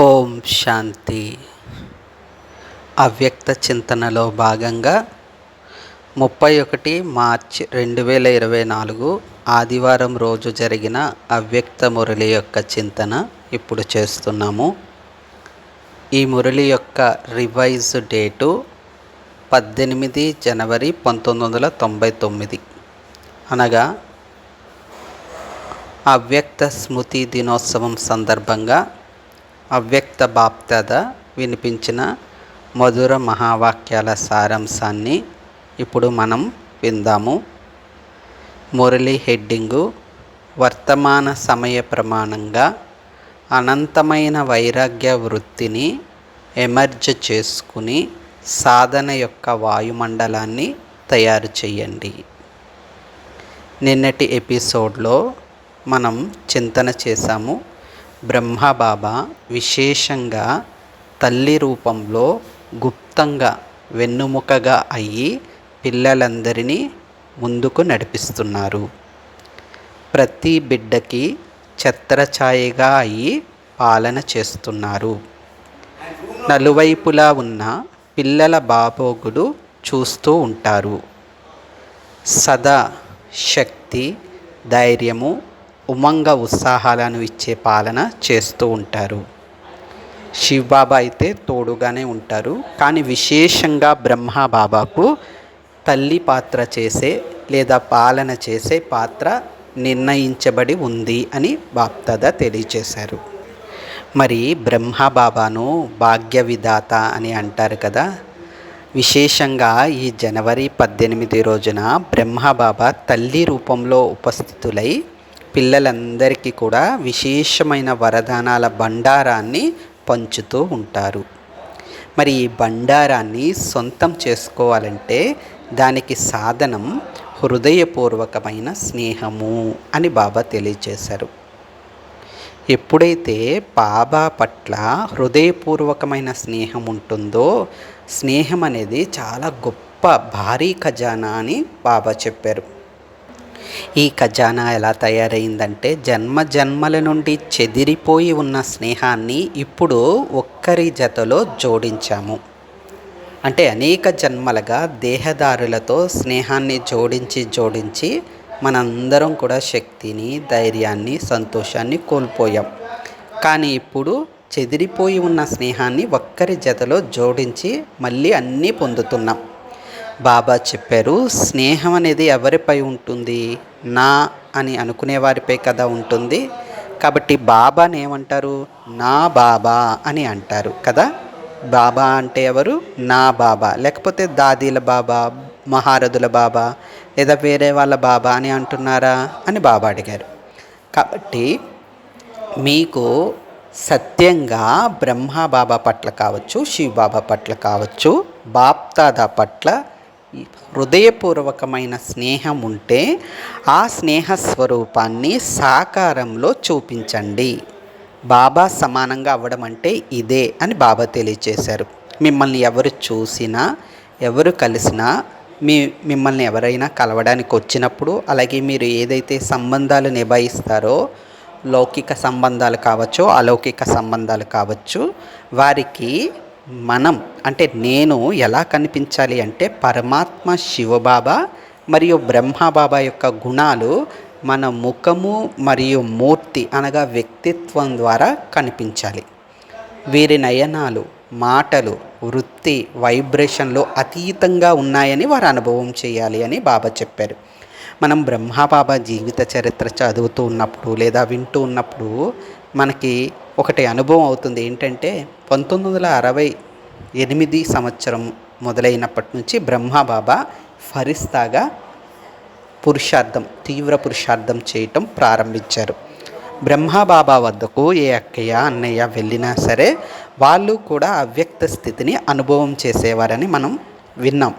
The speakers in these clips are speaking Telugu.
ఓం శాంతి. అవ్యక్త చింతనలో భాగంగా ముప్పై ఒకటి మార్చ్ రెండు వేల ఇరవై నాలుగు ఆదివారం రోజు జరిగిన అవ్యక్త మురళి యొక్క చింతన ఇప్పుడు చేస్తున్నాము. ఈ మురళి యొక్క రివైజ్ డేటు పద్దెనిమిది జనవరి పంతొమ్మిది వందల తొంభై తొమ్మిది. అనగా అవ్యక్త స్మృతి దినోత్సవం సందర్భంగా అవ్యక్త బాప్తద వినిపించిన మధుర మహావాక్యాల సారాంశాన్ని ఇప్పుడు మనం విందాము. మురళి హెడ్డింగు వర్తమాన సమయ ప్రమాణంగా అనంతమైన వైరాగ్య వృత్తిని ఎమర్జ్ చేసుకుని సాధన యొక్క వాయుమండలాన్ని తయారు చేయండి నిన్నటి ఎపిసోడ్లో మనం చింతన చేశాము. బ్రహ్మబాబా విశేషంగా తల్లి రూపంలో గుప్తంగా వెన్నుముకగా అయ్యి పిల్లలందరినీ ముందుకు నడిపిస్తున్నారు. ప్రతి బిడ్డకి ఛత్రఛాయగా అయ్యి పాలన చేస్తున్నారు. నలువైపులా ఉన్న పిల్లల బాబోగులు చూస్తూ ఉంటారు. సదా శక్తి ధైర్యము ఉమంగ ఉత్సాహాలను ఇచ్చే పాలన చేస్తూ ఉంటారు. శివబాబా అయితే తోడుగానే ఉంటారు. కానీ విశేషంగా బ్రహ్మ బాబాకు తల్లి పాత్ర చేసే లేదా పాలన చేసే పాత్ర నిర్ణయించబడి ఉంది అని బాప్తద తెలియచేశారు. మరి బ్రహ్మ బాబాను భాగ్య విధాత అని అంటారు కదా. విశేషంగా ఈ జనవరి పద్దెనిమిది రోజున బ్రహ్మబాబా తల్లి రూపంలో ఉపస్థితులై పిల్లలందరికీ కూడా విశేషమైన వరదానాల బండారాన్ని పంచుతూ ఉంటారు. మరి ఈ బండారాన్ని సొంతం చేసుకోవాలంటే దానికి సాధనం హృదయపూర్వకమైన స్నేహము అని బాబా తెలియజేశారు ఎప్పుడైతే బాబా పట్ల హృదయపూర్వకమైన స్నేహం ఉంటుందో స్నేహం అనేది చాలా గొప్ప భారీ ఖజానా అని బాబా చెప్పారు. ఈ ఖజానా ఎలా తయారైందంటే జన్మ జన్మల నుండి చెదిరిపోయి ఉన్న స్నేహాన్ని ఇప్పుడు ఒక్కరి జతలో జోడించాము. అంటే అనేక జన్మలుగా దేహదారులతో స్నేహాన్ని జోడించి జోడించి మనందరం కూడా శక్తిని ధైర్యాన్ని సంతోషాన్ని కోల్పోయాం. కానీ ఇప్పుడు చెదిరిపోయి ఉన్న స్నేహాన్ని ఒక్కరి జతలో జోడించి మళ్ళీ అన్నీ పొందుతున్నాం. బాబా చెప్పారు స్నేహం అనేది ఎవరిపై ఉంటుంది? నా అని అనుకునే వారిపై కదా ఉంటుంది. కాబట్టి బాబాని ఏమంటారు? నా బాబా అని అంటారు కదా. బాబా అంటే ఎవరు? నా బాబా. లేకపోతే దాదీల బాబా మహారథుల బాబా లేదా వేరే వాళ్ళ బాబా అని అంటున్నారా అని బాబా అడిగారు. కాబట్టి మీకు సత్యంగా బ్రహ్మ బాబా పట్ల కావచ్చు శివ బాబా పట్ల కావచ్చు బాప్తాదా పట్ల హృదయపూర్వకమైన స్నేహం ఉంటే ఆ స్నేహ స్వరూపాన్ని సాకారంలో చూపించండి. బాబా సమానంగా అవ్వడం అంటే ఇదే అని బాబా తెలియచేశారు. మిమ్మల్ని ఎవరు చూసినా ఎవరు కలిసినా మీ మిమ్మల్ని ఎవరైనా కలవడానికి వచ్చినప్పుడు అలాగే మీరు ఏదైతే సంబంధాలు నిభాయిస్తారో లౌకిక సంబంధాలు కావచ్చు అలౌకిక సంబంధాలు కావచ్చు వారికి మనం అంటే నేను ఎలా కనిపించాలి అంటే పరమాత్మ శివబాబా మరియు బ్రహ్మబాబా యొక్క గుణాలు మన ముఖము మరియు మూర్తి అనగా వ్యక్తిత్వం ద్వారా కనిపించాలి. వీరి నయనాలు మాటలు వృత్తి వైబ్రేషన్లో అతీతంగా ఉన్నాయని వారు అనుభవం చేయాలి అని బాబా చెప్పారు. మనం బ్రహ్మబాబా జీవిత చరిత్ర చదువుతూ ఉన్నప్పుడు లేదా వింటూ ఉన్నప్పుడు మనకి ఒకటి అనుభవం అవుతుంది ఏంటంటే పంతొమ్మిది వందల అరవై ఎనిమిది సంవత్సరం మొదలైనప్పటి నుంచి బ్రహ్మబాబా ఫరిస్తాగా పురుషార్థం తీవ్ర పురుషార్థం చేయటం ప్రారంభించారు. బ్రహ్మబాబా వద్దకు ఏ అక్కయ్య అన్నయ్య వెళ్ళినా సరే వాళ్ళు కూడా అవ్యక్త స్థితిని అనుభవం చేసేవారని మనం విన్నాం.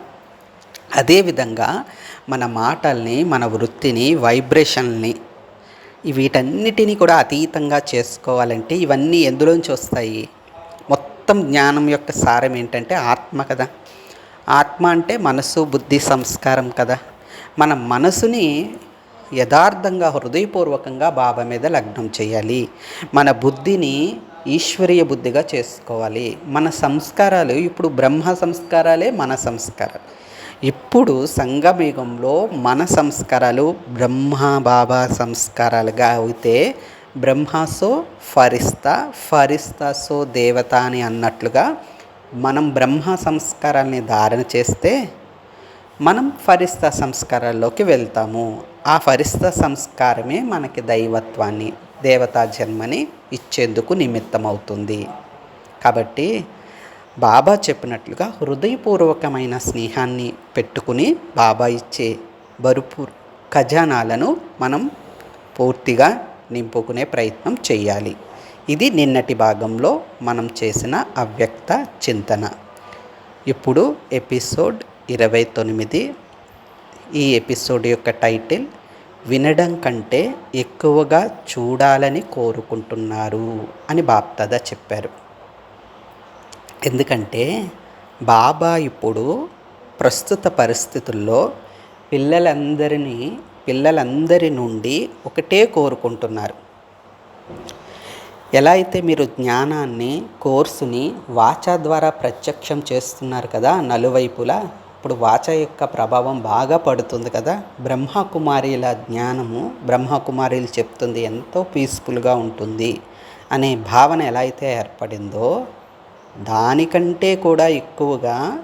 అదేవిధంగా మన మాటల్ని మన వృత్తిని వైబ్రేషన్ని వీటన్నిటినీ కూడా అతీతంగా చేసుకోవాలంటే ఇవన్నీ ఎందులోంచి వస్తాయి? మొత్తం జ్ఞానం యొక్క సారం ఏంటంటే ఆత్మ కదా. ఆత్మ అంటే మనసు బుద్ధి సంస్కారం కదా. మన మనసుని యథార్థంగా హృదయపూర్వకంగా బాబా మీద లగ్నం చేయాలి. మన బుద్ధిని ఈశ్వరీయ బుద్ధిగా చేసుకోవాలి. మన సంస్కారాలు ఇప్పుడు బ్రహ్మ సంస్కారాలే మన సంస్కారాలు. ఇప్పుడు సంగమయుగంలో మన సంస్కారాలు బ్రహ్మ బాబా సంస్కారాలుగా అయితే బ్రహ్మాసో ఫరిస్తా ఫరిస్తాసో దేవత అని అన్నట్లుగా మనం బ్రహ్మ సంస్కారాల్ని ధారణ చేస్తే మనం ఫరిస్తా సంస్కారాల్లోకి వెళ్తాము. ఆ ఫరిస్తా సంస్కారమే మనకి దైవత్వాన్ని దేవతా జన్మని ఇచ్చేందుకు నిమిత్తమవుతుంది. కాబట్టి బాబా చెప్పినట్లుగా హృదయపూర్వకమైన స్నేహాన్ని పెట్టుకుని బాబా ఇచ్చే బరుపు ఖజానాలను మనం పూర్తిగా నింపుకునే ప్రయత్నం చేయాలి. ఇది నిన్నటి భాగంలో మనం చేసిన అవ్యక్త చింతన. ఇప్పుడు ఎపిసోడ్ ఇరవై తొమ్మిది ఈ ఎపిసోడ్ యొక్క టైటిల్ వినడం కంటే ఎక్కువగా చూడాలని కోరుకుంటున్నారు అని బాప్దాదా చెప్పారు. ఎందుకంటే బాబా ఇప్పుడు ప్రస్తుత పరిస్థితుల్లో పిల్లలందరినీ పిల్లలందరి నుండి ఒకటే కోరుకుంటున్నారు. ఎలా అయితే మీరు జ్ఞానాన్ని కోర్సుని వాచా ద్వారా ప్రత్యక్షం చేస్తున్నారు కదా నలువైపులా ఇప్పుడు వాచ యొక్క ప్రభావం బాగా పడుతుంది కదా బ్రహ్మకుమారిల జ్ఞానము బ్రహ్మకుమారిలు చెప్తుంది ఎంతో పీస్ఫుల్గా ఉంటుంది అనే భావన ఎలా అయితే ఏర్పడిందో దానికంటే కూడా ఎక్కువగా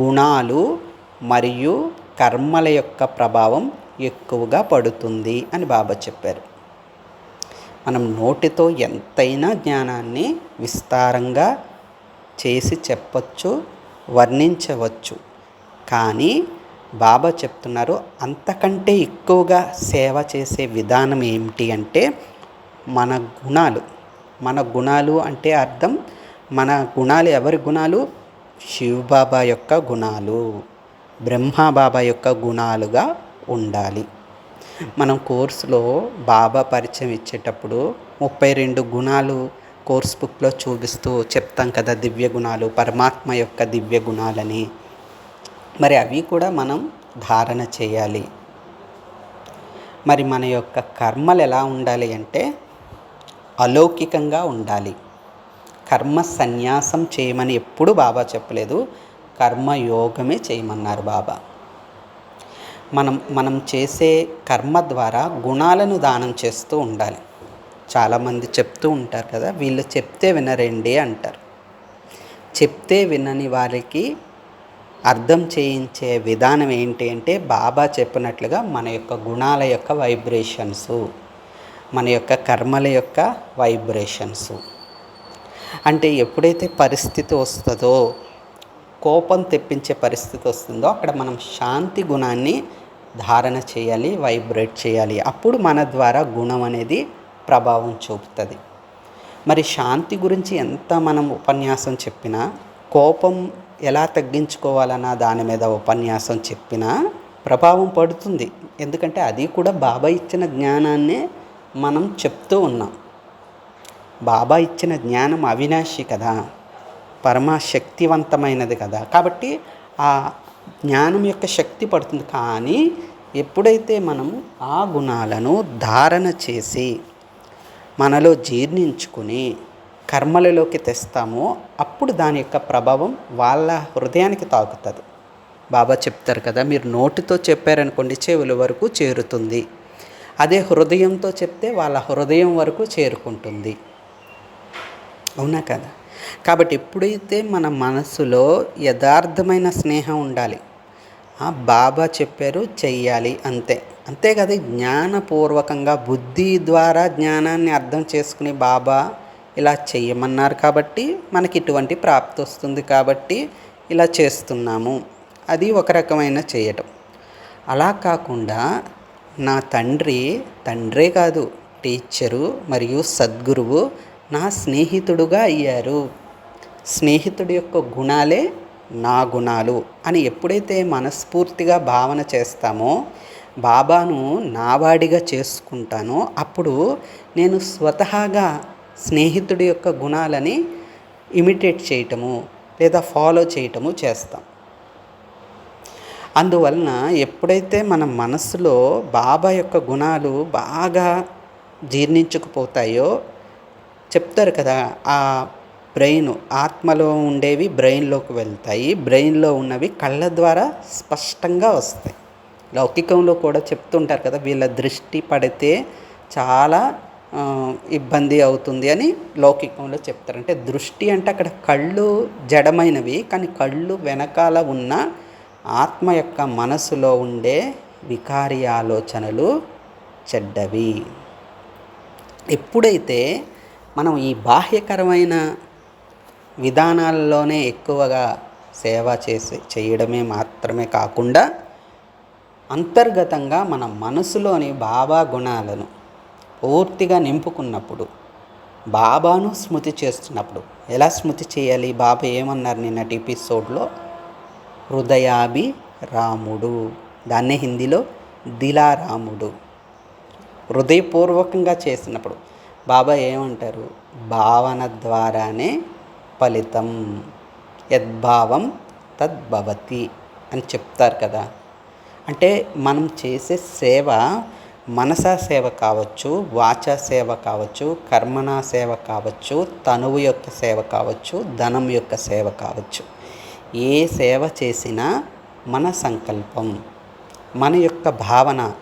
గుణాలు మరియు కర్మల యొక్క ప్రభావం ఎక్కువగా పడుతుంది అని బాబా చెప్పారు. మనం నోటితో ఎంతైనా జ్ఞానాన్ని విస్తారంగా చేసి చెప్పచ్చు వర్ణించవచ్చు. కానీ బాబా చెప్తున్నారు అంతకంటే ఎక్కువగా సేవ చేసే విధానం ఏమిటి అంటే మన గుణాలు. మన గుణాలు అంటే అర్థం మన గుణాలు ఎవరి గుణాలు? శివబాబా యొక్క గుణాలు. బ్రహ్మబాబా యొక్క గుణాలుగా ఉండాలి. మనం కోర్సులో బాబా పరిచయం ఇచ్చేటప్పుడు ముప్పై రెండు గుణాలు కోర్స్ బుక్లో చూపిస్తూ చెప్తాం కదా దివ్య గుణాలు పరమాత్మ యొక్క దివ్య గుణాలని. మరి అవి కూడా మనం ధారణ చేయాలి. మరి మన యొక్క కర్మలు ఎలా ఉండాలి అంటే అలౌకికంగా ఉండాలి. కర్మ సన్యాసం చేయమని ఎప్పుడు బాబా చెప్పలేదు. కర్మయోగమే చేయమన్నారు బాబా. మనం మనం చేసే కర్మ ద్వారా గుణాలను దానం చేస్తూ ఉండాలి. చాలామంది చెప్తూ ఉంటారు కదా వీళ్ళు చెప్తే వినరండి అంటారు. చెప్తే వినని వారికి అర్థం చేయించే విధానం ఏంటి అంటే బాబా చెప్పినట్లుగా మన యొక్క గుణాల యొక్క వైబ్రేషన్స్ మన యొక్క కర్మల యొక్క వైబ్రేషన్స్. అంటే ఎప్పుడైతే పరిస్థితి వస్తుందో కోపం తెప్పించే పరిస్థితి వస్తుందో అక్కడ మనం శాంతి గుణాన్ని ధారణ చేయాలి వైబ్రేట్ చేయాలి. అప్పుడు మన ద్వారా గుణం అనేది ప్రభావం చూపుతుంది. మరి శాంతి గురించి ఎంత మనం ఉపన్యాసం చెప్పినా కోపం ఎలా తగ్గించుకోవాలన్న దాని మీద ఉపన్యాసం చెప్పినా ప్రభావం పడుతుంది. ఎందుకంటే అది కూడా బాబా ఇచ్చిన జ్ఞానాన్నే మనం చెప్తూ ఉన్నాం. బాబా ఇచ్చిన జ్ఞానం అవినాశి కదా పరమ శక్తివంతమైనది కదా. కాబట్టి ఆ జ్ఞానం యొక్క శక్తి పడుతుంది. కానీ ఎప్పుడైతే మనం ఆ గుణాలను ధారణ చేసి మనలో జీర్ణించుకుని కర్మలలోకి తెస్తామో అప్పుడు దాని యొక్క ప్రభావం వాళ్ళ హృదయానికి తాకుతుంది. బాబా చెప్తారు కదా మీరు నోటితో చెప్పారనుకోండి చెవుల వరకు చేరుతుంది. అదే హృదయంతో చెప్తే వాళ్ళ హృదయం వరకు చేరుకుంటుంది. అవునా కదా? కాబట్టి ఎప్పుడైతే మన మనసులో యథార్థమైన స్నేహం ఉండాలి ఆ బాబా చెప్పారు చెయ్యాలి అంతే. అంతే కదా జ్ఞానపూర్వకంగా బుద్ధి ద్వారా జ్ఞానాన్ని అర్థం చేసుకుని బాబా ఇలా చెయ్యమన్నారు కాబట్టి మనకి ఇటువంటి ప్రాప్తి వస్తుంది కాబట్టి ఇలా చేస్తున్నాము. అది ఒక రకమైన చేయటం. అలా కాకుండా నా తండ్రి తండ్రే కాదు టీచరు మరియు సద్గురువు నా స్నేహితుడుగా అయ్యారు. స్నేహితుడి యొక్క గుణాలే నా గుణాలు అని ఎప్పుడైతే మనస్ఫూర్తిగా భావన చేస్తామో బాబాను నావాడిగా చేసుకుంటానో అప్పుడు నేను స్వతహాగా స్నేహితుడి యొక్క గుణాలని ఇమిటేట్ చేయటము లేదా ఫాలో చేయటము చేస్తాం. అందువలన ఎప్పుడైతే మన మనసులో బాబా యొక్క గుణాలు బాగా జీర్ణించుకుపోతాయో చెప్తారు కదా ఆ బ్రెయిన్ ఆత్మలో ఉండేవి బ్రెయిన్లోకి వెళ్తాయి. బ్రెయిన్లో ఉన్నవి కళ్ళ ద్వారా స్పష్టంగా వస్తాయి. లౌకికంలో కూడా చెప్తుంటారు కదా వీళ్ళ దృష్టి పడితే చాలా ఇబ్బంది అవుతుంది అని లౌకికంలో చెప్తారు. అంటే దృష్టి అంటే అక్కడ కళ్ళు జడమైనవి కానీ కళ్ళు వెనకాల ఉన్న ఆత్మ యొక్క మనసులో ఉండే వికారి ఆలోచనలు చెడ్డవి. ఎప్పుడైతే మనం ఈ బాహ్యకరమైన విధానాల్లోనే ఎక్కువగా సేవ చేసి చేయడమే మాత్రమే కాకుండా అంతర్గతంగా మన మనసులోని బాబా గుణాలను పూర్తిగా నింపుకున్నప్పుడు బాబాను స్మృతి చేస్తున్నప్పుడు ఎలా స్మృతి చేయాలి? బాబా ఏమన్నారు నిన్నటి ఎపిసోడ్లో? హృదయాభి రాముడు. దాన్నే హిందీలో దిలారాముడు. హృదయపూర్వకంగా చేసినప్పుడు. బాబా ఏమంటారు? భావన ద్వారానే ఫలితం. యద్భావం తద్భవతి అని చెప్తారు కదా. అంటే మనం చేసే సేవ మనసా సేవ కావచ్చు వాచా సేవ కావచ్చు కర్మనా సేవ కావచ్చు తనువు యొక్క సేవ కావచ్చు ధనం యొక్క సేవ కావచ్చు. ఏ సేవ చేసినా మన సంకల్పం మన యొక్క భావన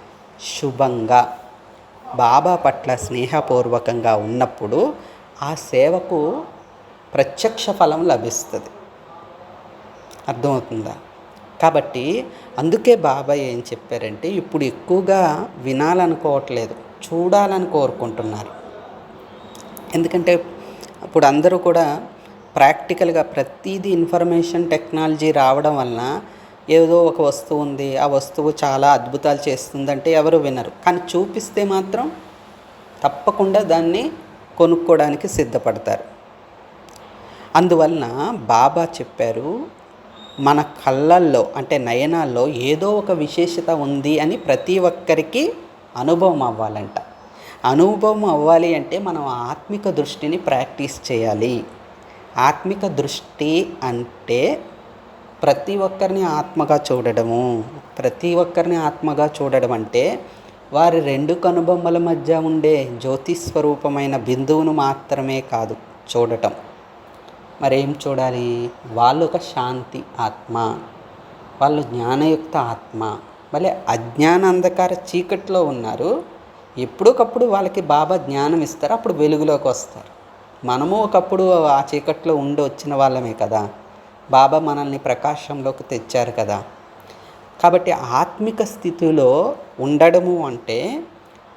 శుభంగా బాబా పట్ల స్నేహపూర్వకంగా ఉన్నప్పుడు ఆ సేవకు ప్రత్యక్ష ఫలం లభిస్తుంది. అర్థమవుతుందా? కాబట్టి అందుకే బాబా ఏం చెప్పారంటే ఇప్పుడు ఎక్కువగా వినాలనుకోవట్లేదు చూడాలని కోరుకుంటున్నారు. ఎందుకంటే ఇప్పుడు అందరూ కూడా ప్రాక్టికల్గా ప్రతిదీ ఇన్ఫర్మేషన్ టెక్నాలజీ రావడం వలన ఏదో ఒక వస్తువు ఉంది. ఆ వస్తువు చాలా అద్భుతాలు చేస్తుందంటే ఎవరు వినరు. కానీ చూపిస్తే మాత్రం తప్పకుండా దాన్ని కొనుక్కోవడానికి సిద్ధపడతారు. అందువలన బాబా చెప్పారు మన కళ్ళల్లో అంటే నయనాల్లో ఏదో ఒక విశేషత ఉంది అని ప్రతి ఒక్కరికి అనుభవం అవ్వాలంట. అనుభవం అవ్వాలి అంటే మనం ఆత్మిక దృష్టిని ప్రాక్టీస్ చేయాలి. ఆత్మిక దృష్టి అంటే ప్రతి ఒక్కరిని ఆత్మగా చూడడము ప్రతి ఒక్కరిని ఆత్మగా చూడడం అంటే వారి రెండు కనుబొమ్మల మధ్య ఉండే జ్యోతి స్వరూపమైన బిందువును మాత్రమే కాదు చూడటం. మరేం చూడాలి? వాళ్ళు ఒక శాంతి ఆత్మ వాళ్ళు జ్ఞానయుక్త ఆత్మ. మళ్ళీ అజ్ఞాన అంధకార చీకట్లో ఉన్నారు. ఎప్పుడొకప్పుడు వాళ్ళకి బాబా జ్ఞానం ఇస్తారు అప్పుడు వెలుగులోకి వస్తారు. మనము ఒకప్పుడు ఆ చీకట్లో ఉండి వచ్చిన వాళ్ళమే కదా. బాబా మనల్ని ప్రకాశంలోకి తెచ్చారు కదా. కాబట్టి ఆత్మిక స్థితిలో ఉండడము అంటే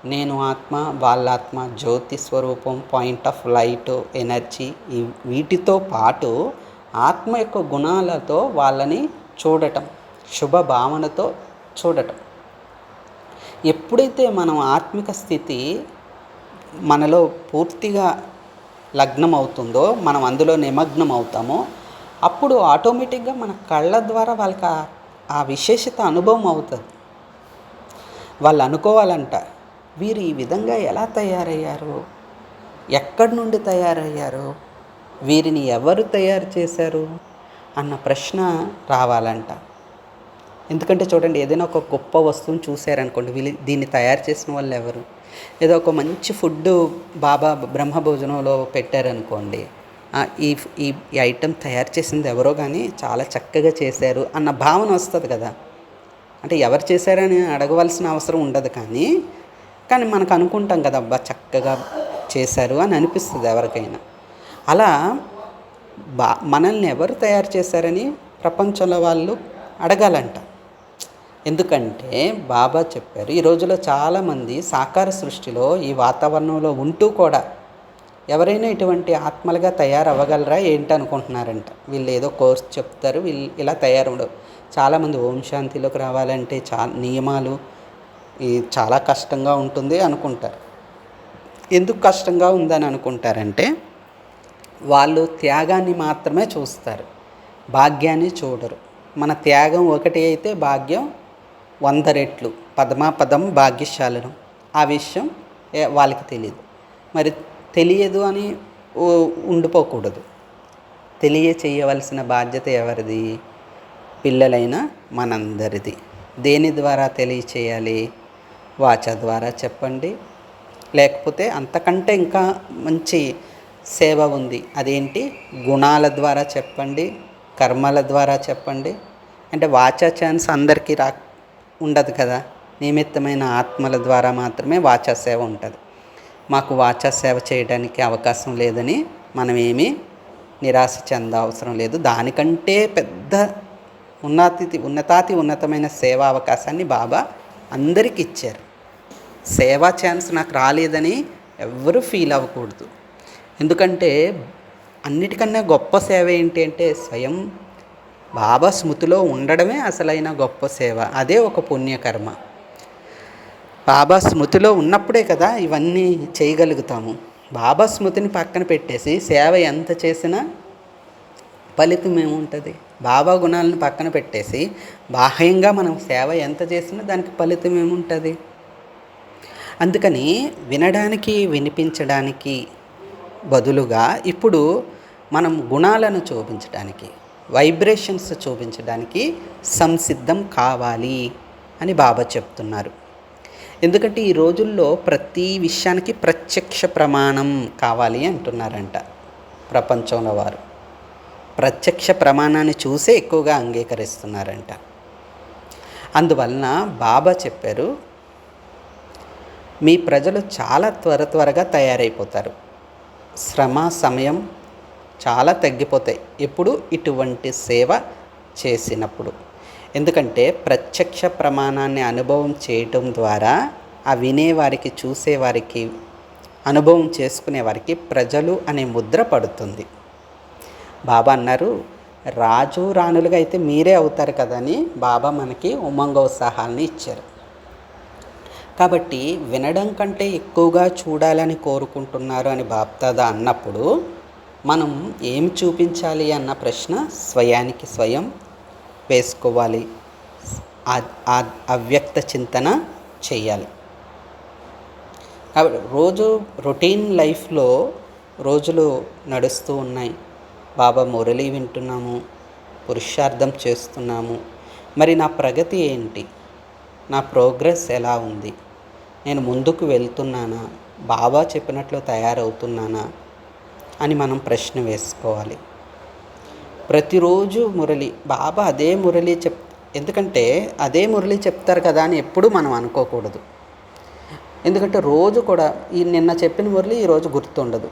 నేను ఆత్మ వాళ్ళ ఆత్మ జ్యోతి స్వరూపం పాయింట్ ఆఫ్ లైట్ ఎనర్జీ ఈ వీటితో పాటు ఆత్మ యొక్క గుణాలతో వాళ్ళని చూడటం శుభ భావనతో చూడటం. ఎప్పుడైతే మనం ఆత్మిక స్థితి మనలో పూర్తిగా లగ్నం అవుతుందో మనం అందులో నిమగ్నం అవుతామో అప్పుడు ఆటోమేటిక్గా మన కళ్ళ ద్వారా వాళ్ళకి ఆ- విశేషత అనుభవం అవుతుంది. వాళ్ళు అనుకోవాలంట వీరు ఈ విధంగా ఎలా తయారయ్యారు? ఎక్కడి నుండి తయారయ్యారు? వీరిని ఎవరు తయారు చేశారు? అన్న ప్రశ్న రావాలంట. ఎందుకంటే చూడండి ఏదైనా ఒక గొప్ప వస్తువుని చూశారనుకోండి వీళ్ళు దీన్ని తయారు చేసిన వాళ్ళు ఎవరు? ఏదో ఒక మంచి ఫుడ్ బాబా బ్రహ్మ భోజనంలో పెట్టారనుకోండి ఈ ఈ ఐటెం తయారు చేసింది ఎవరో కానీ చాలా చక్కగా చేశారు అన్న భావన వస్తుంది కదా. అంటే ఎవరు చేశారని అడగవలసిన అవసరం ఉండదు కానీ కానీ మనకు అనుకుంటాం కదా అబ్బా చక్కగా చేశారు అని అనిపిస్తుంది ఎవరికైనా. అలా బా మనల్ని ఎవరు తయారు చేశారని ప్రపంచంలో వాళ్ళు అడగాలంట. ఎందుకంటే బాబా చెప్పారు ఈ రోజులో చాలామంది సాకార సృష్టిలో ఈ వాతావరణంలో ఉంటూ కూడా ఎవరైనా ఇటువంటి ఆత్మలుగా తయారవ్వగలరా ఏంటి అనుకుంటున్నారంట వీళ్ళు ఏదో కోర్స్ చెప్తారు వీళ్ళు ఇలా తయారవడం చాలామంది ఓం శాంతిలోకి రావాలంటే చా నియమాలు చాలా కష్టంగా ఉంటుంది అనుకుంటారు. ఎందుకు కష్టంగా ఉందని అనుకుంటారంటే వాళ్ళు త్యాగాన్ని మాత్రమే చూస్తారు. భాగ్యాన్ని చూడరు. మన త్యాగం ఒకటి అయితే భాగ్యం వంద రెట్లు. పదమాపదం భాగ్యశాలను. ఆ విషయం వాళ్ళకి తెలియదు మరి తెలియదు అని ఉండిపోకూడదు. తెలియ చేయవలసిన బాధ్యత ఎవరిది? పిల్లలైన మనందరిది. దేని ద్వారా తెలియచేయాలి? వాచ ద్వారా చెప్పండి. లేకపోతే అంతకంటే ఇంకా మంచి సేవ ఉంది. అదేంటి? గుణాల ద్వారా చెప్పండి. కర్మల ద్వారా చెప్పండి. అంటే వాచా ఛాన్స్ అందరికీ రా ఉండదు కదా. నిమిత్తమైన ఆత్మల ద్వారా మాత్రమే వాచా సేవ ఉంటుంది. మాకు వాచా సేవ చేయడానికి అవకాశం లేదని మనం ఏమీ నిరాశ చెంద అవసరం లేదు. దానికంటే పెద్ద ఉన్నతి ఉన్నతాతి ఉన్నతమైన సేవా అవకాశాన్ని బాబా అందరికి ఇచ్చారు సేవా ఛాన్స్ నాకు రాలేదని ఎవ్వరూ ఫీల్ అవ్వకూడదు. ఎందుకంటే అన్నిటికన్నా గొప్ప సేవ ఏంటి అంటే స్వయం బాబా స్మృతిలో ఉండడమే అసలైన గొప్ప సేవ. అదే ఒక పుణ్యకర్మ. బాబా స్మృతిలో ఉన్నప్పుడే కదా ఇవన్నీ చేయగలుగుతాము. బాబా స్మృతిని పక్కన పెట్టేసి సేవ ఎంత చేసినా ఫలితం ఏముంటుంది? బాబా గుణాలను పక్కన పెట్టేసి బాహ్యంగా మనం సేవ ఎంత చేసినా దానికి ఫలితం ఏముంటుంది? అందుకని వినడానికి వినిపించడానికి బదులుగా ఇప్పుడు మనం గుణాలను చూపించడానికి వైబ్రేషన్స్ చూపించడానికి సంసిద్ధం కావాలి అని బాబా చెప్తున్నారు. ఎందుకంటే ఈ రోజుల్లో ప్రతి విషయానికి ప్రత్యక్ష ప్రమాణం కావాలి అంటున్నారంట ప్రపంచంలో వారు. ప్రత్యక్ష ప్రమాణాన్ని చూసే ఎక్కువగా అంగీకరిస్తున్నారంట. అందువలన బాబా చెప్పారు మీ ప్రజలు చాలా త్వర త్వరగా తయారైపోతారు. శ్రమ సమయం చాలా తగ్గిపోతాయి. ఎప్పుడు? ఇటువంటి సేవ చేసినప్పుడు. ఎందుకంటే ప్రత్యక్ష ప్రమాణాన్ని అనుభవం చేయటం ద్వారా ఆ వినేవారికి చూసేవారికి అనుభవం చేసుకునే వారికి ప్రజలు అనే ముద్ర పడుతుంది. బాబా అన్నారు రాజు రాణులుగా అయితే మీరే అవుతారు కదని బాబా మనకి ఉమంగోత్సాహాలని ఇచ్చారు. కాబట్టి వినడం కంటే ఎక్కువగా చూడాలని కోరుకుంటున్నారు అని బాప్దాదా అన్నప్పుడు మనం ఏం చూపించాలి అన్న ప్రశ్న స్వయానికి స్వయం వేసుకోవాలి. అవ్యక్త చింతన చేయాలి. కాబట్టి రోజు రొటీన్ లైఫ్లో రోజులు నడుస్తూ ఉన్నాయి. బాబా మురళి వింటున్నాము పురుషార్థం చేస్తున్నాము. మరి నా ప్రగతి ఏంటి? నా ప్రోగ్రెస్ ఎలా ఉంది? నేను ముందుకు వెళ్తున్నానా? బాబా చెప్పినట్లు తయారవుతున్నానా? అని మనం ప్రశ్న వేసుకోవాలి. ప్రతిరోజు మురళి బాబా అదే మురళి చెప్ ఎందుకంటే అదే మురళి చెప్తారు కదా అని ఎప్పుడూ మనం అనుకోకూడదు. ఎందుకంటే రోజు కూడా ఈ నిన్న చెప్పిన మురళి ఈరోజు గుర్తుండదు.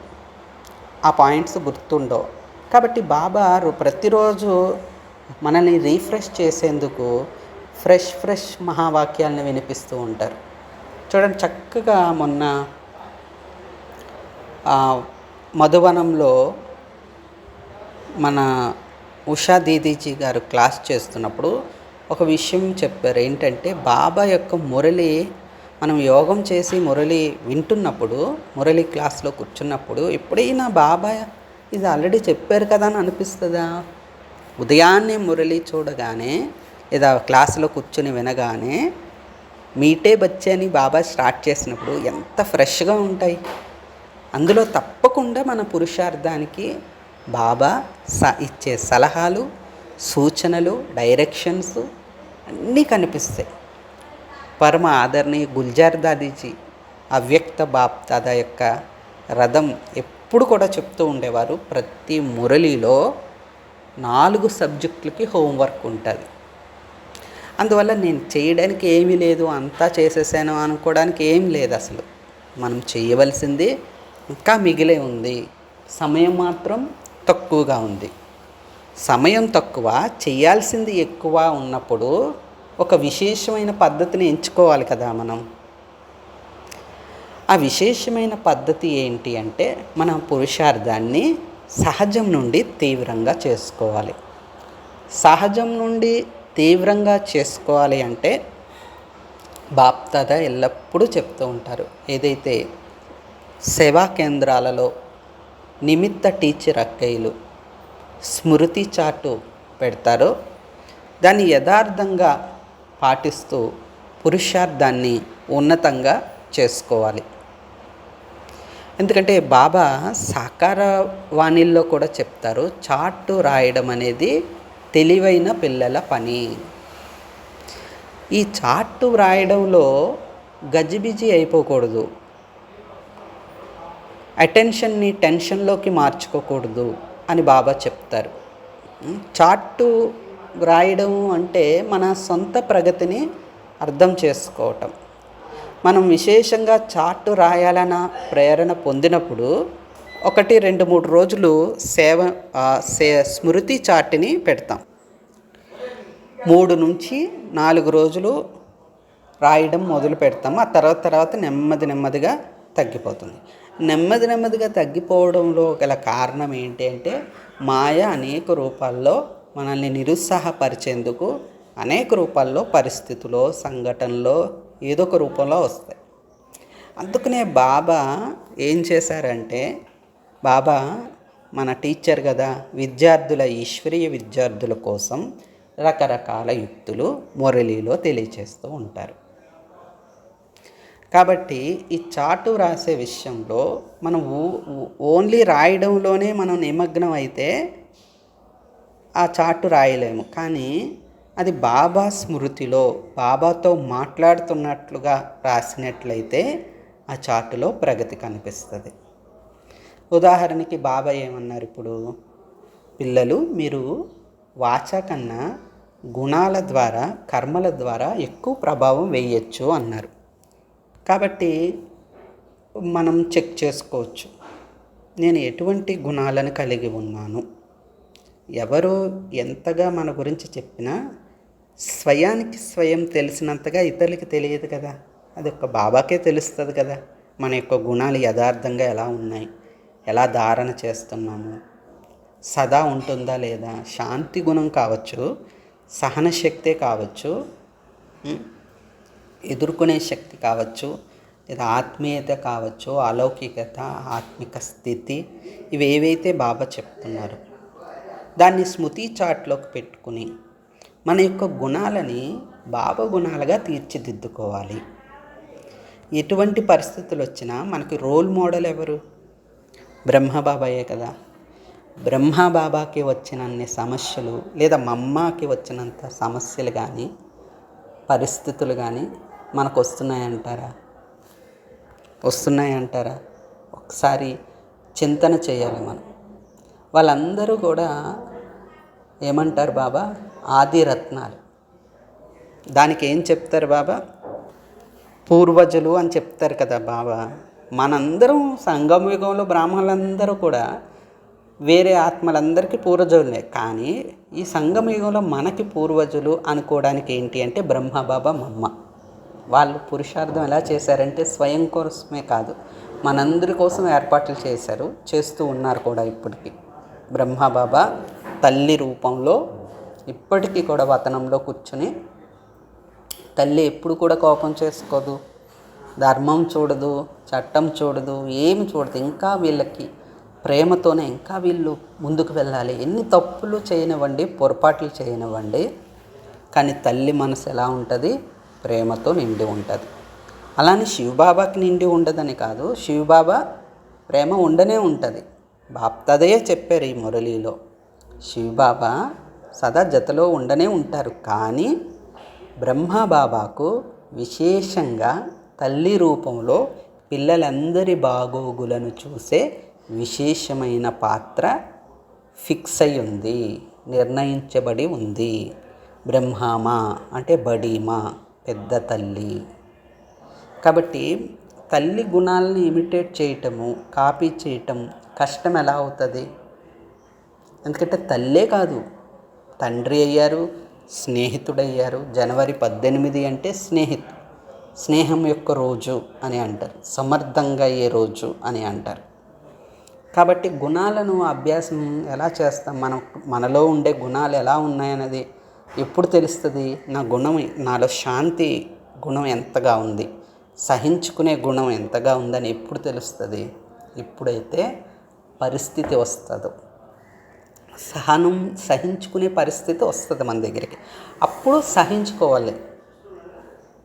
ఆ పాయింట్స్ గుర్తుండవు. కాబట్టి బాబా రో- ప్రతిరోజు మనల్ని రీఫ్రెష్ చేసేందుకు ఫ్రెష్ ఫ్రెష్ మహావాక్యాలను వినిపిస్తూ ఉంటారు. చూడండి చక్కగా మొన్న మధువనంలో మన ఉషా దీదీజీ గారు క్లాస్ చేస్తున్నప్పుడు ఒక విషయం చెప్పారు. ఏంటంటే బాబా యొక్క మురళి మనం యోగం చేసి మురళి వింటున్నప్పుడు మురళి క్లాస్లో కూర్చున్నప్పుడు ఎప్పుడైనా బాబా ఇది ఆల్రెడీ చెప్పారు కదా అని అనిపిస్తుందా? ఉదయాన్నే మురళి చూడగానే లేదా క్లాసులో కూర్చుని వినగానే మీటే బచ్చే అని బాబా స్టార్ట్ చేసినప్పుడు ఎంత ఫ్రెష్గా ఉంటాయి. అందులో తప్పకుండా మన పురుషార్థానికి బాబా స ఇచ్చే సలహాలు సూచనలు డైరెక్షన్స్ అన్నీ కనిపిస్తాయి. పరమ ఆదరణీయ గుల్జార్ దాదీజీ అవ్యక్త బాప్ దాదా యొక్క రథం ఎప్పుడు కూడా చెప్తూ ఉండేవారు ప్రతి మురళిలో నాలుగు సబ్జెక్టులకి హోంవర్క్ ఉంటుంది. అందువల్ల నేను చేయడానికి ఏమీ లేదు అంతా చేసేసాను అనుకోవడానికి ఏం లేదు అసలు. మనం చేయవలసింది ఇంకా మిగిలే ఉంది. సమయం మాత్రం తక్కువగా ఉంది. సమయం తక్కువ చేయాల్సింది ఎక్కువ ఉన్నప్పుడు ఒక విశేషమైన పద్ధతిని ఎంచుకోవాలి కదా మనం. ఆ విశేషమైన పద్ధతి ఏంటి అంటే మన పురుషార్థాన్ని సహజం నుండి తీవ్రంగా చేసుకోవాలి. సహజం నుండి తీవ్రంగా చేసుకోవాలి అంటే బాప్తాద ఎల్లప్పుడూ చెప్తూ ఉంటారు. ఏదైతే సేవా కేంద్రాలలో నిమిత్త టీచర్ అక్కయ్యలు స్మృతి చాటు పెడతారో. దాన్ని యథార్థంగా పాటిస్తూ పురుషార్థాన్ని ఉన్నతంగా చేసుకోవాలి. ఎందుకంటే బాబా సాకార వాణిల్లో కూడా చెప్తారు చార్టు రాయడం అనేది తెలివైన పిల్లల పని. ఈ చార్టు వ్రాయడంలో గజిబిజి అయిపోకూడదు. అటెన్షన్ని టెన్షన్లోకి మార్చుకోకూడదు అని బాబా చెప్తారు. చార్టు వ్రాయడం అంటే మన సొంత ప్రగతిని అర్థం చేసుకోవటం. మనం విశేషంగా చార్టు రాయాలన్న ప్రేరణ పొందినప్పుడు ఒకటి రెండు మూడు రోజులు సేవ సే స్మృతి చార్ట్ని పెడతాం. మూడు నుంచి నాలుగు రోజులు రాయడం మొదలు పెడతాము ఆ తర్వాత తర్వాత నెమ్మది నెమ్మదిగా తగ్గిపోతుంది. నెమ్మది నెమ్మదిగా తగ్గిపోవడంలో గల కారణం ఏంటి అంటే మాయ అనేక రూపాల్లో మనల్ని నిరుత్సాహపరిచేందుకు అనేక రూపాల్లో పరిస్థితుల్లో సంఘటనలో ఏదో ఒక రూపంలో వస్తాయి. అందుకనే బాబా ఏం చేశారంటే బాబా మన టీచర్ కదా విద్యార్థుల ఈశ్వరీయ విద్యార్థుల కోసం రకరకాల యుక్తులు మురళిలో తెలియచేస్తూ ఉంటారు. కాబట్టి ఈ చాటు రాసే విషయంలో మనం ఓన్లీ రాయడంలోనే మనం నిమగ్నం అయితే ఆ చాటు రాయలేము. కానీ అది బాబా స్మృతిలో బాబాతో మాట్లాడుతున్నట్లుగా రాసినట్లయితే ఆ చాటులో ప్రగతి కనిపిస్తుంది. ఉదాహరణకి బాబా ఏమన్నారు ఇప్పుడు? పిల్లలు మీరు వాచ కన్నా గుణాల ద్వారా కర్మల ద్వారా ఎక్కువ ప్రభావం వేయచ్చు అన్నారు. కాబట్టి మనం చెక్ చేసుకోవచ్చు. నేను ఎటువంటి గుణాలను కలిగి ఉన్నాను? ఎవరు ఎంతగా మన గురించి చెప్పినా స్వయానికి స్వయం తెలిసినంతగా ఇతరులకి తెలియదు కదా. అది ఒక బాబాకే తెలుస్తుంది కదా. మన యొక్క గుణాలు యథార్థంగా ఎలా ఉన్నాయి? ఎలా ధారణ చేస్తున్నాము? సదా ఉంటుందా లేదా? శాంతి గుణం కావచ్చు సహన శక్తే కావచ్చు ఎదుర్కొనే శక్తి కావచ్చు లేదా ఆత్మీయత కావచ్చు అలౌకికత ఆత్మిక స్థితి ఇవి ఏవైతే బాబా చెప్తున్నారు. దాన్ని స్మృతి చాట్లోకి పెట్టుకుని మన యొక్క గుణాలని బాబా గుణాలుగా తీర్చిదిద్దుకోవాలి. ఎటువంటి పరిస్థితులు వచ్చినా మనకి రోల్ మోడల్ ఎవరు? బ్రహ్మ బాబాయే కదా. బ్రహ్మ బాబాకి వచ్చినన్ని సమస్యలు లేదా మమ్మాకి వచ్చినంత సమస్యలు కానీ పరిస్థితులు కానీ మనకు వస్తున్నాయంటారా? వస్తున్నాయంటారా ఒకసారి చింతన చేయాలి మనం. వాళ్ళందరూ కూడా ఏమంటారు బాబా? ఆదిరత్నాలు. దానికి ఏం చెప్తారు బాబా? పూర్వజులు అని చెప్తారు కదా బాబా. మనందరం సంగమయుగంలో బ్రాహ్మణులందరూ కూడా వేరే ఆత్మలందరికీ పూర్వజులే కానీ ఈ సంగమయుగంలో మనకి పూర్వజులు అనుకోవడానికి ఏంటి అంటే బ్రహ్మ బాబా మమ్మ. వాళ్ళు పురుషార్థం ఎలా చేశారంటే స్వయం కోసమే కాదు మనందరి కోసం ఏర్పాట్లు చేశారు చేస్తూ ఉన్నారు కూడా ఇప్పటికీ. బ్రహ్మబాబా తల్లి రూపంలో ఇప్పటికీ కూడా వతనంలో కూర్చుని తల్లి ఎప్పుడు కూడా కోపం చేసుకోదు ధర్మం చూడదు చట్టం చూడదు ఏమి చూడదు ఇంకా వీళ్ళకి ప్రేమతోనే ఇంకా వీళ్ళు ముందుకు వెళ్ళాలి. ఎన్ని తప్పులు చేయనివ్వండి పొరపాట్లు చేయనివ్వండి కానీ తల్లి మనసు ఎలా ఉంటుంది? ప్రేమతో నిండి ఉంటుంది. అలానే శివబాబాకి నిండి ఉండదని కాదు శివబాబా ప్రేమ ఉండనే ఉంటుంది. బాప్తదయే చెప్పారు ఈ మురళీలో. శివబాబా సదా జతలో ఉండనే ఉంటారు. కానీ బ్రహ్మబాబాకు విశేషంగా తల్లి రూపంలో పిల్లలందరి బాగోగులను చూసే విశేషమైన పాత్ర ఫిక్స్ అయి ఉంది నిర్ణయించబడి ఉంది. బ్రహ్మామా అంటే బడీమా. పెద్ద తల్లి. కాబట్టి తల్లి గుణాలను ఇమిటేట్ చేయటము కాపీ చేయటం కష్టం ఎలా అవుతుంది? ఎందుకంటే తల్లే కాదు. తండ్రి అయ్యారు స్నేహితుడయ్యారు. జనవరి పద్దెనిమిది అంటే స్నేహితు స్నేహం యొక్క రోజు అని అంటారు. సమర్థంగా అయ్యే రోజు అని అంటారు. కాబట్టి గుణాలను అభ్యాసం ఎలా చేస్తాం? మనం మనలో ఉండే గుణాలు ఎలా ఉన్నాయన్నది ఎప్పుడు తెలుస్తుంది నా గుణం నాలో శాంతి గుణం ఎంతగా ఉంది? సహించుకునే గుణం ఎంతగా ఉందని ఎప్పుడు తెలుస్తుంది? ఎప్పుడైతే పరిస్థితి వస్తుందో. సహనం సహించుకునే పరిస్థితి వస్తుంది మన దగ్గరికి. అప్పుడు సహించుకోవాలి.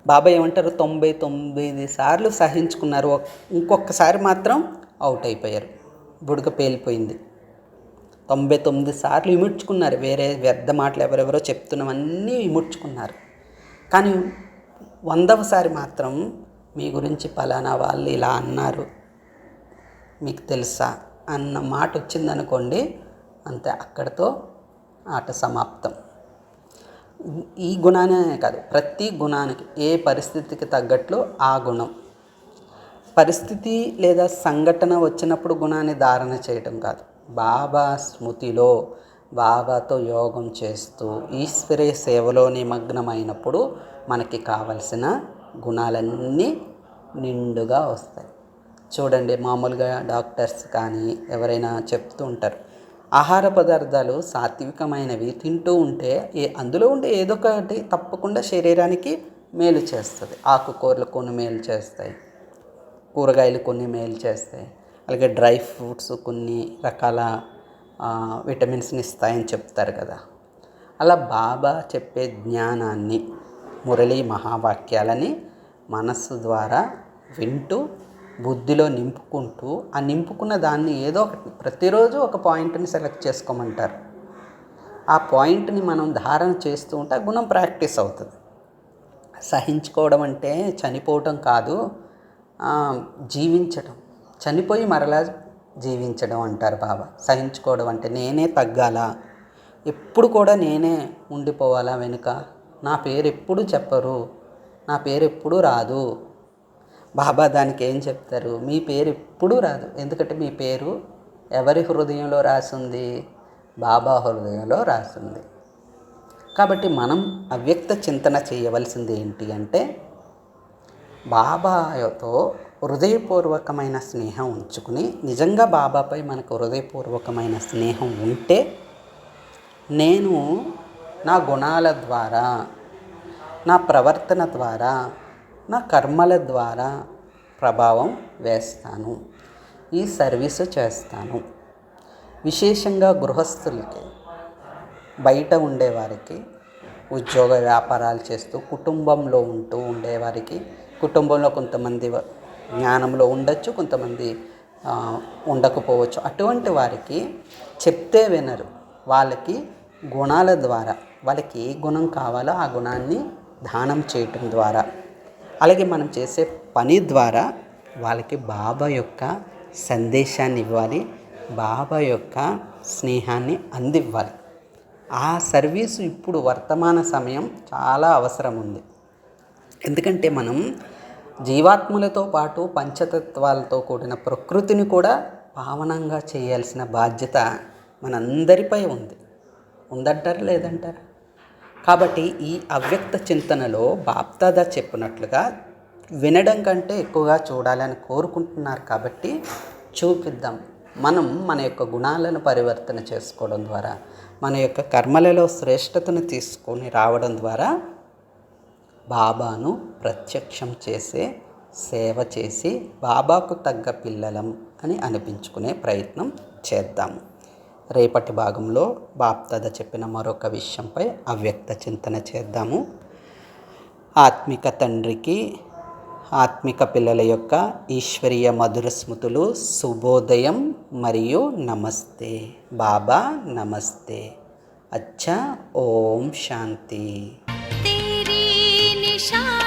బాబా ఏమంటారు? తొంభై తొమ్మిది సార్లు సహించుకున్నారు. ఇంకొకసారి మాత్రం అవుట్ అయిపోయారు. బుడగ పేలిపోయింది. తొంభై తొమ్మిది సార్లు ఇముడ్చుకున్నారు వేరే వ్యర్థ మాటలు ఎవరెవరో చెప్తున్నవన్నీ ఇముడ్చుకున్నారు కానీ వందవసారి మాత్రం మీ గురించి పలానా వాళ్ళు ఇలా అన్నారు. మీకు తెలుసా? అన్న మాట వచ్చిందనుకోండి అంతే అక్కడితో ఆట సమాప్తం. ఈ గుణానే కాదు ప్రతి గుణానికి ఏ పరిస్థితికి తగ్గట్లు ఆ గుణం. పరిస్థితి లేదా సంఘటన వచ్చినప్పుడు గుణాన్ని ధారణ చేయటం కాదు. బాబా స్మృతిలో బాబాతో యోగం చేస్తూ ఈశ్వరే సేవలో నిమగ్నమైనప్పుడు మనకి కావలసిన గుణాలన్నీ నిండుగా వస్తాయి. చూడండి మామూలుగా డాక్టర్స్ కానీ ఎవరైనా చెప్తూ ఉంటారు ఆహార పదార్థాలు సాత్వికమైనవి తింటూ ఉంటే ఏ అందులో ఉండే ఏదో ఒకటి తప్పకుండా శరీరానికి మేలు చేస్తుంది. ఆకుకూరలు కొన్ని మేలు చేస్తాయి కూరగాయలు కొన్ని మేలు చేస్తాయి అలాగే డ్రై ఫ్రూట్స్ కొన్ని రకాల విటమిన్స్ని ఇస్తాయని చెప్తారు కదా. అలా బాబా చెప్పే జ్ఞానాన్ని మురళీ మహావాక్యాలని మనస్సు ద్వారా వింటూ బుద్ధిలో నింపుకుంటూ ఆ నింపుకున్న దాన్ని ఏదో ఒకటి ప్రతిరోజు ఒక పాయింట్ని సెలెక్ట్ చేసుకోమంటారు. ఆ పాయింట్ని మనం ధారణ చేస్తూ ఉంటే ఆ గుణం ప్రాక్టీస్ అవుతుంది. సహించుకోవడం అంటే చనిపోవటం కాదు జీవించటం. జీవించడం చనిపోయి మరలా జీవించడం అంటారు బాబా. సహించుకోవడం అంటే నేనే తగ్గాలా? ఎప్పుడు కూడా నేనే ఉండిపోవాలా వెనుక? నా పేరు ఎప్పుడు చెప్పరు. నా పేరు ఎప్పుడు రాదు. బాబా దానికి ఏం చెప్తారు? మీ పేరు ఎప్పుడూ రాదు. ఎందుకంటే మీ పేరు ఎవరి హృదయంలో రాసింది? బాబా హృదయంలో రాసింది. కాబట్టి మనం అవ్యక్త చింతన చేయవలసింది ఏంటి అంటే బాబాతో హృదయపూర్వకమైన స్నేహం ఉంచుకుని నిజంగా బాబాపై మనకు హృదయపూర్వకమైన స్నేహం ఉంటే నేను నా గుణాల ద్వారా నా ప్రవర్తన ద్వారా నా కర్మల ద్వారా ప్రభావం వేస్తాను. ఈ సర్వీసు చేస్తాను. విశేషంగా గృహస్థులకి బయట ఉండేవారికి ఉద్యోగ వ్యాపారాలు చేస్తూ కుటుంబంలో ఉంటూ ఉండేవారికి కుటుంబంలో కొంతమంది జ్ఞానంలో ఉండొచ్చు కొంతమంది ఉండకపోవచ్చు. అటువంటి వారికి చెప్తే వినరు. వాళ్ళకి గుణాల ద్వారా వాళ్ళకి ఏ గుణం కావాలో ఆ గుణాన్ని దానం చేయటం ద్వారా. అలాగే మనం చేసే పని ద్వారా వాళ్ళకి బాబా యొక్క సందేశాన్ని ఇవ్వాలి బాబా యొక్క స్నేహాన్ని అందివ్వాలి. ఆ సర్వీసు ఇప్పుడు వర్తమాన సమయం చాలా అవసరం ఉంది ఎందుకంటే మనం జీవాత్మలతో పాటు పంచతత్వాలతో కూడిన ప్రకృతిని కూడా పావనంగా చేయాల్సిన బాధ్యత మనందరిపై ఉంది. ఉందంటారా లేదంటారా? కాబట్టి ఈ అవ్యక్త చింతనలో బాప్దాదా చెప్పినట్లుగా వినడం కంటే ఎక్కువగా చూడాలని కోరుకుంటున్నారు కాబట్టి చూపిద్దాం. మనం మన యొక్క గుణాలను పరివర్తన చేసుకోవడం ద్వారా మన యొక్క కర్మలలో శ్రేష్టతను తీసుకొని రావడం ద్వారా బాబాను ప్రత్యక్షం చేసే సేవ చేసి బాబాకు తగ్గ పిల్లలం అని అనిపించుకునే ప్రయత్నం చేద్దాము రేపటి భాగంలో బాప్తద చెప్పిన మరొక విషయంపై అవ్యక్త చింతన చేద్దాము. ఆత్మిక తండ్రికి ఆత్మిక పిల్లల యొక్క ఈశ్వరీయ మధుర స్మృతులు శుభోదయం మరియు నమస్తే. బాబా నమస్తే. అచ్చా ఓం శాంతి. 沙。